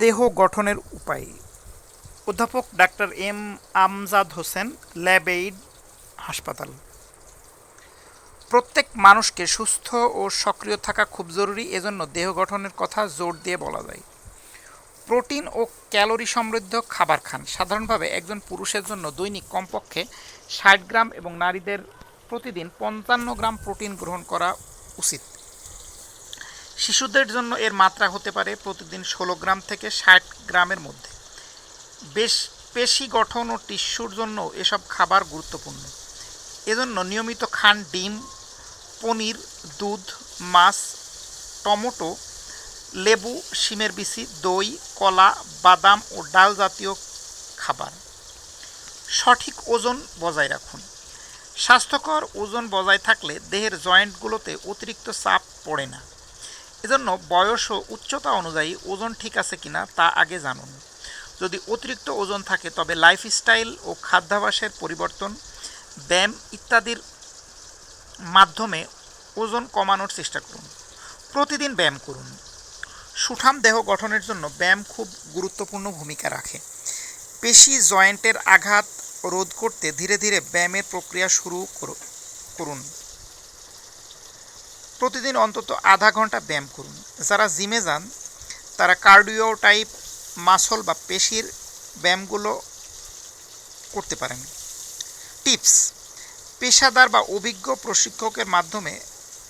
দেহ গঠনের উপায়। অধ্যাপক doctor M Amjad Hossain, lab aid, হাসপাতাল। প্রত্যেক মানুষকে সুস্থ ও সক্রিয় থাকা খুব জরুরি, এজন্য দেহ গঠনের কথা জোর দিয়ে বলা যায়। প্রোটিন ও ক্যালোরি সমৃদ্ধ খাবার খান। সাধারণভাবে একজন পুরুষের জন্য দৈনিক কমপক্ষে ষাট গ্রাম এবং নারীদের প্রতিদিন পঞ্চান্ন গ্রাম প্রোটিন গ্রহণ করা উচিত। শিশুদের জন্য এর মাত্রা হতে পারে প্রতিদিন ষোলো গ্রাম থেকে ষাট গ্রামের মধ্যে। বেশ, পেশি গঠন ও টিস্যুর জন্য এসব খাবার গুরুত্বপূর্ণ। এজন্য নিয়মিত খান ডিম, পনির, দুধ, মাছ, টমেটো, লেবু, শিমের বিচি, দই, কলা, বাদাম ও ডাল জাতীয় খাবার। সঠিক ওজন বজায় রাখুন। স্বাস্থ্যকর ওজন বজায় থাকলে দেহের জয়েন্টগুলোতে অতিরিক্ত চাপ পড়ে না। এজন্য বয়স ও উচ্চতা অনুযায়ী ওজন ঠিক আছে কিনা তা আগে জানুন। যদি অতিরিক্ত ওজন থাকে, তবে লাইফস্টাইল ও খাদ্যাভ্যাসের পরিবর্তন, ব্যায়াম ইত্যাদির মাধ্যমে ওজন কমানোর চেষ্টা করুন। প্রতিদিন ব্যায়াম করুন। সুঠাম দেহ গঠনের জন্য ব্যায়াম খুব গুরুত্বপূর্ণ ভূমিকা রাখে। পেশি জয়েন্টের আঘাত রোধ করতে ধীরে ধীরে ব্যায়ামের প্রক্রিয়া শুরু করু- করুন। প্রতিদিন অন্তত আধা ঘণ্টা ব্যায়াম করুন। যারা জিমে যান, তারা কার্ডিও টাইপ মাসল বা পেশির ব্যায়ামগুলো করতে পারেন। টিপস, পেশাদার বা অভিজ্ঞ প্রশিক্ষকের মাধ্যমে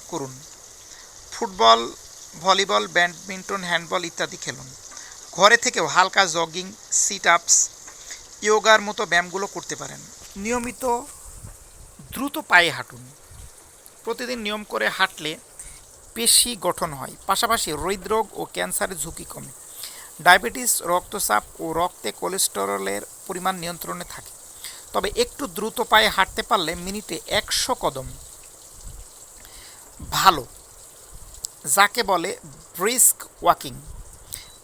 করুন। ফুটবল, ভলিবল, ব্যাডমিন্টন, হ্যান্ডবল ইত্যাদি খেলুন। ঘরে থেকেও হালকা জগিং সিট আপস ইয়োগার মতো ব্যায়ামগুলো করতে পারেন। নিয়মিত দ্রুত পায়ে হাঁটুন। প্রতিদিন নিয়ম করে হাঁটলে পেশি গঠন হয়, পাশাপাশি হৃদরোগ ও ক্যান্সারের ঝুঁকি কমে। ডায়াবেটিস, রক্তচাপ ও রক্তে কোলেস্টেরলের পরিমাণ নিয়ন্ত্রণে থাকে। তবে একটু দ্রুত পায়ে হাঁটতে পারলে মিনিটে একশো কদম। ভালো, যাকে বলে ব্রিস্ক ওয়াকিং।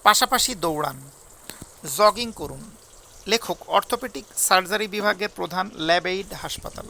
পাশাপাশি দৌড়ান, জগিং করুন। লেখক, অর্থোপেডিক সার্জারি বিভাগের প্রধান ল্যাবেইড হাসপাতাল।